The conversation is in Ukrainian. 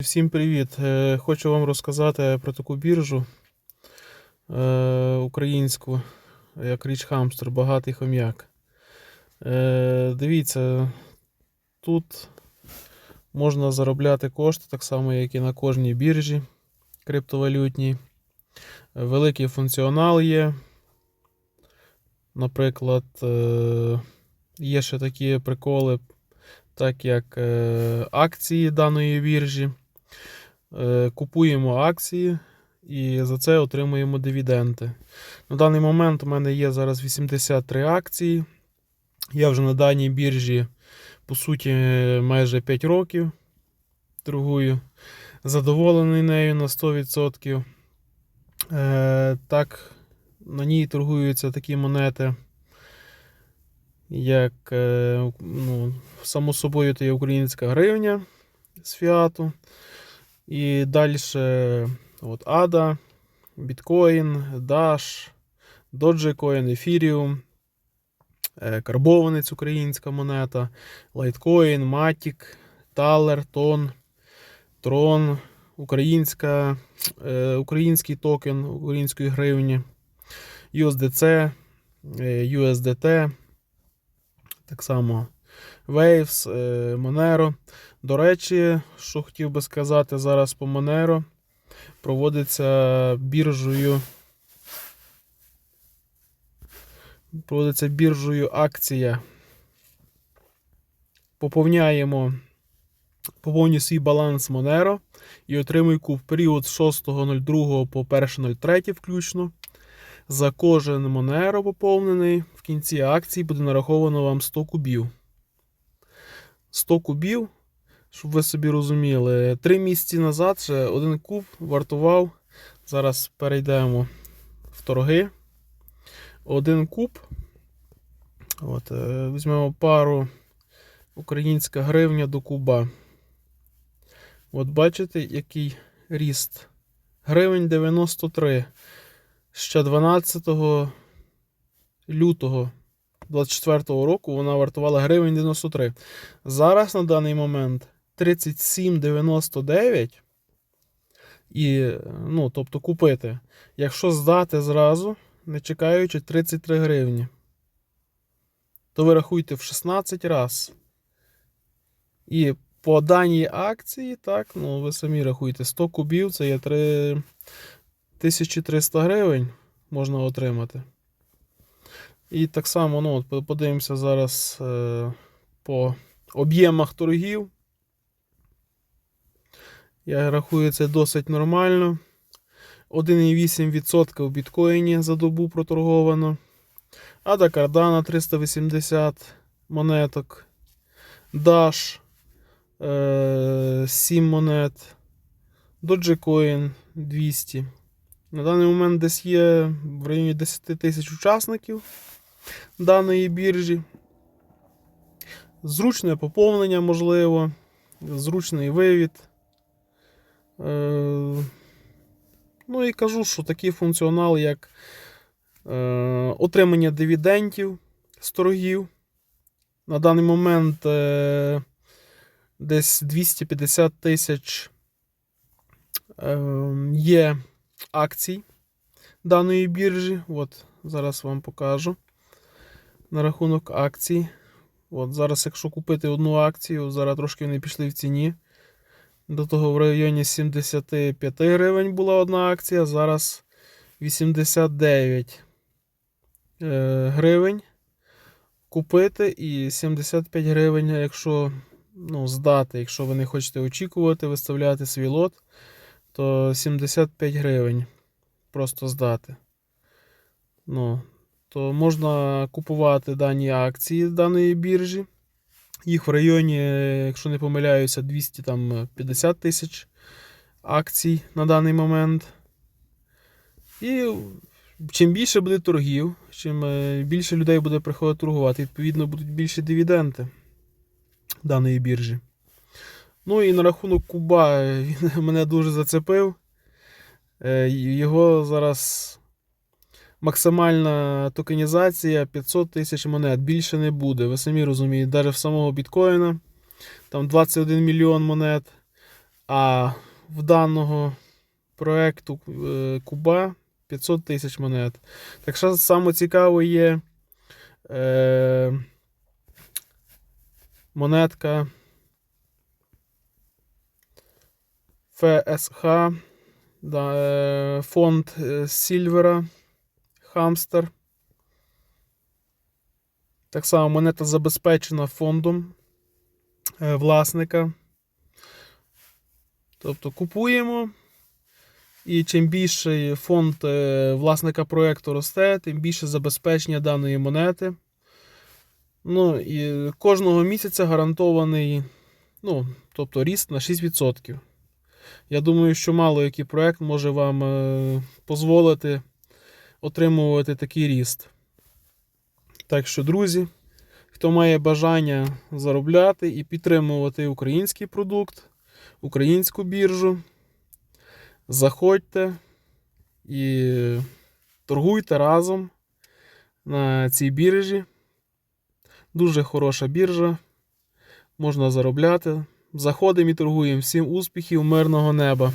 Всім привіт! Е, Хочу вам розказати про таку біржу е, українську, як Річ Хамстер, багатий хом'як. Е, Дивіться, тут можна заробляти кошти так само, як і на кожній біржі криптовалютній. Великий функціонал є. Наприклад, є ще такі приколи, так як акції даної біржі. Е, Купуємо акції і за це отримуємо дивіденди. На даний момент у мене є зараз 83 акції. Я вже на даній біржі, по суті, майже 5 років торгую. Задоволений нею на 100%. Е, так, на ній торгуються такі монети, як, е, ну, само собою, то є українська гривня з фіату. І далі от ADA, Bitcoin, Dash, Dogecoin, Ethereum, е, Карбованець українська монета, Litecoin, Matic, Thaler, TON, Tron, українська, е, український токен української гривні, USDC, е, USDT, так само Waves, е, Monero. До речі, що хотів би сказати зараз по Monero, проводиться біржею. Проводиться біржею акція. Поповняємо поповнюй свій баланс Monero і отримуй куб період з 6.02 по 1.03 включно. За кожен Monero поповнений в кінці акції буде нараховано вам 100 кубів. 100 кубів, щоб ви собі розуміли, 3 місяці назад ще один куб вартував. Зараз перейдемо в торги. Один куб. От, е, Візьмемо пару українська гривня до куба. От бачите, який ріст. Гривень 93. Ще 12 лютого 24 року вона вартувала гривень 93. Зараз на даний момент 37,99. І, ну, тобто купити. Якщо здати зразу, не чекаючи 33 гривні, то ви рахуйте в 16 раз. І по даній акції, так, ну ви самі рахуєте, 100 кубів це є 3 1300 гривень можна отримати. І так само, ну, подивимося зараз е, по об'ємах торгів. Я рахую, це досить нормально. 1,8% в біткоїні за добу проторговано. Ада Кардана 380 монеток. Dash е, 7 монет. Dogecoin 200. На даний момент десь є в районі 10 тисяч учасників даної біржі. Зручне поповнення можливо, зручний вивід. Е, Ну і кажу, що такий функціонал, як е, отримання дивідендів з торгів. На даний момент е, десь 250 тисяч є акцій даної біржі. От, зараз вам покажу на рахунок акцій. От, зараз, якщо купити одну акцію, зараз трошки вони пішли в ціні. До того в районі 75 гривень була одна акція, зараз 89 е, гривень купити і 75 гривень, якщо ну, здати, якщо ви не хочете очікувати, виставляти свій лот, то 75 гривень просто здати. Ну, то можна купувати дані акції даної біржі. Їх в районі, якщо не помиляюся, 250 тисяч акцій на даний момент. І чим більше буде торгів, чим е, більше людей буде приходити торгувати, відповідно, будуть більші дивіденди даної біржі. Ну і на рахунок Куба він мене дуже зацепив. Е, Його зараз максимальна токенізація 500 тисяч монет. Більше не буде. Ви самі розумієте, навіть в самого біткоїна там 21 мільйон монет. А в даного проекту е, Куба 500 тисяч монет. Так що саме цікаве є е, монетка ФСХ, да, е, фонд е, Сільвера, Хамстер. Так само монета забезпечена фондом е, власника. Тобто купуємо. І чим більше фонд е, власника проєкту росте, тим більше забезпечення даної монети. Ну і кожного місяця гарантований ну, тобто ріст на 6%. Я думаю, що мало який проєкт може вам е, дозволити отримувати такий ріст. Так що, друзі, хто має бажання заробляти і підтримувати український продукт, українську біржу, заходьте і торгуйте разом на цій біржі. Дуже хороша біржа. Можна заробляти. Заходимо і торгуємо. Всім успіхів, мирного неба!